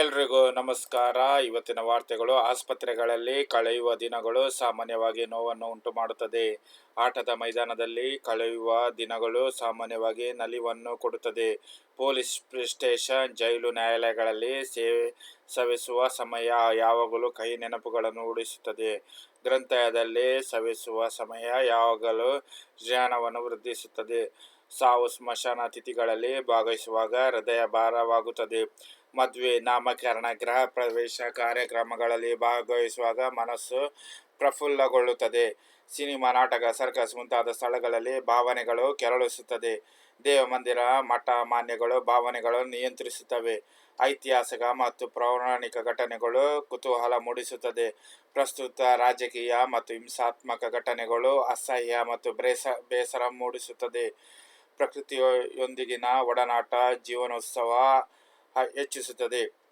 ಎಲ್ರಿಗೂ ನಮಸ್ಕಾರ. ಇವತ್ತಿನ ವಾರ್ತೆಗಳು ಆಸ್ಪತ್ರೆಗಳಲ್ಲಿ ಕಳೆಯುವ ದಿನಗಳು ಸಾಮಾನ್ಯವಾಗಿ ನೋವನ್ನು ಉಂಟು ಮಾಡುತ್ತದೆ. ಆಟದ ಮೈದಾನದಲ್ಲಿ ಕಳೆಯುವ ದಿನಗಳು ಸಾಮಾನ್ಯವಾಗಿ ನಲಿವನ್ನು ಕೊಡುತ್ತದೆ. ಪೊಲೀಸ್ ಸ್ಟೇಷನ್ ಜೈಲು ನ್ಯಾಯಾಲಯಗಳಲ್ಲಿ ಸೇವೆ ಸವಿಸುವ ಸಮಯ ಯಾವಾಗಲೂ ಕೈ ನೆನಪುಗಳನ್ನು ಉಳಿಸುತ್ತದೆ. ಗ್ರಂಥಾಲಯದಲ್ಲಿ ಸವಿಸುವ ಸಮಯ ಯಾವಾಗಲೂ ಜ್ಞಾನವನ್ನು ವೃದ್ಧಿಸುತ್ತದೆ. ಸಾವು ಸ್ಮಶಾನ ತಿಥಿಗಳಲ್ಲಿ ಭಾಗವಹಿಸುವಾಗ ಹೃದಯ ಭಾರವಾಗುತ್ತದೆ. ಮದುವೆ, ನಾಮಕರಣ, ಗೃಹ ಪ್ರವೇಶ ಕಾರ್ಯಕ್ರಮಗಳಲ್ಲಿ ಭಾಗವಹಿಸುವಾಗ ಮನಸ್ಸು ಪ್ರಫುಲ್ಲಗೊಳ್ಳುತ್ತದೆ. ಸಿನಿಮಾ, ನಾಟಕ, ಸರ್ಕಸ್ ಮುಂತಾದ ಸ್ಥಳಗಳಲ್ಲಿ ಭಾವನೆಗಳು ಕೆರಳಿಸುತ್ತದೆ. ದೇವಮಂದಿರ, ಮಠ, ಮಾನ್ಯಗಳು ಭಾವನೆಗಳನ್ನು ನಿಯಂತ್ರಿಸುತ್ತವೆ. ಐತಿಹಾಸಿಕ ಮತ್ತು ಪೌರಾಣಿಕ ಘಟನೆಗಳು ಕುತೂಹಲ ಮೂಡಿಸುತ್ತದೆ. ಪ್ರಸ್ತುತ ರಾಜಕೀಯ ಮತ್ತು ಹಿಂಸಾತ್ಮಕ ಘಟನೆಗಳು ಅಸಹ್ಯ ಮತ್ತು ಬೇಸ, ಬೇಸರ ಮೂಡಿಸುತ್ತದೆ. ಪ್ರಕೃತಿಯೊಂದಿಗಿನ ಒಡನಾಟ ಜೀವನೋತ್ಸವ ಹೆಚ್ಚಿಸುತ್ತದೆ.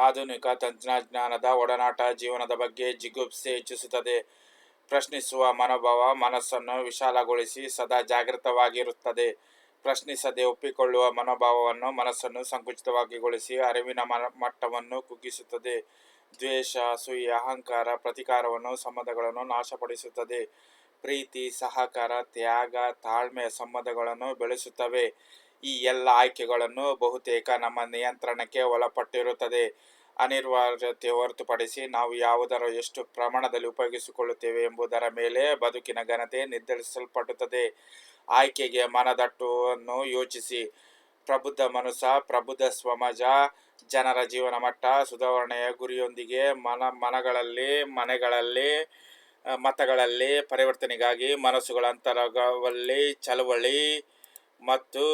ಆಧುನಿಕ ತಂತ್ರಜ್ಞಾನದ ಒಡನಾಟ ಜೀವನದ ಬಗ್ಗೆ ಜಿಗುಪ್ಸೆ ಹೆಚ್ಚಿಸುತ್ತದೆ. ಪ್ರಶ್ನಿಸುವ ಮನೋಭಾವ ಮನಸ್ಸನ್ನು ವಿಶಾಲಗೊಳಿಸಿ ಸದಾ ಜಾಗೃತವಾಗಿರುತ್ತದೆ. ಪ್ರಶ್ನಿಸದೆ ಒಪ್ಪಿಕೊಳ್ಳುವ ಮನೋಭಾವವನ್ನು ಮನಸ್ಸನ್ನು ಸಂಕುಚಿತವಾಗಿಗೊಳಿಸಿ ಅರಿವಿನ ಮನ ಮಟ್ಟವನ್ನು ಕುಗ್ಗಿಸುತ್ತದೆ. ದ್ವೇಷ, ಅಸೂಯೆ, ಅಹಂಕಾರ, ಪ್ರತಿಕಾರವನ್ನು, ಸಂಬಂಧಗಳನ್ನು ನಾಶಪಡಿಸುತ್ತದೆ. ಪ್ರೀತಿ, ಸಹಕಾರ, ತ್ಯಾಗ, ತಾಳ್ಮೆ ಸಂಬಂಧಗಳನ್ನು ಬೆಳೆಸುತ್ತವೆ. ಈ ಎಲ್ಲ ಆಯ್ಕೆಗಳನ್ನು ಬಹುತೇಕ ನಮ್ಮ ನಿಯಂತ್ರಣಕ್ಕೆ ಒಳಪಟ್ಟಿರುತ್ತದೆ. ಅನಿವಾರ್ಯತೆ ಹೊರತುಪಡಿಸಿ ನಾವು ಯಾವುದರ ಎಷ್ಟು ಪ್ರಮಾಣದಲ್ಲಿ ಉಪಯೋಗಿಸಿಕೊಳ್ಳುತ್ತೇವೆ ಎಂಬುದರ ಮೇಲೆ ಬದುಕಿನ ಘನತೆ ನಿರ್ಧರಿಸಲ್ಪಡುತ್ತದೆ. ಆಯ್ಕೆಗೆ ಮನದಟ್ಟುವನ್ನು ಯೋಚಿಸಿ. ಪ್ರಬುದ್ಧ ಮನಸ್ಸ, ಪ್ರಬುದ್ಧ ಸಮಾಜ ಜನರ ಜೀವನ ಮಟ್ಟ ಸುಧಾರಣೆಯ ಗುರಿಯೊಂದಿಗೆ ಮನ ಮನಗಳಲ್ಲಿ, ಮನೆಗಳಲ್ಲಿ ಮತಗಳಲ್ಲಿ ಪರಿವರ್ತನೆಗಾಗಿ ಮನಸ್ಸುಗಳ ಅಂತರಗಳಲ್ಲಿ ಚಳವಳಿ ಮತ್ತು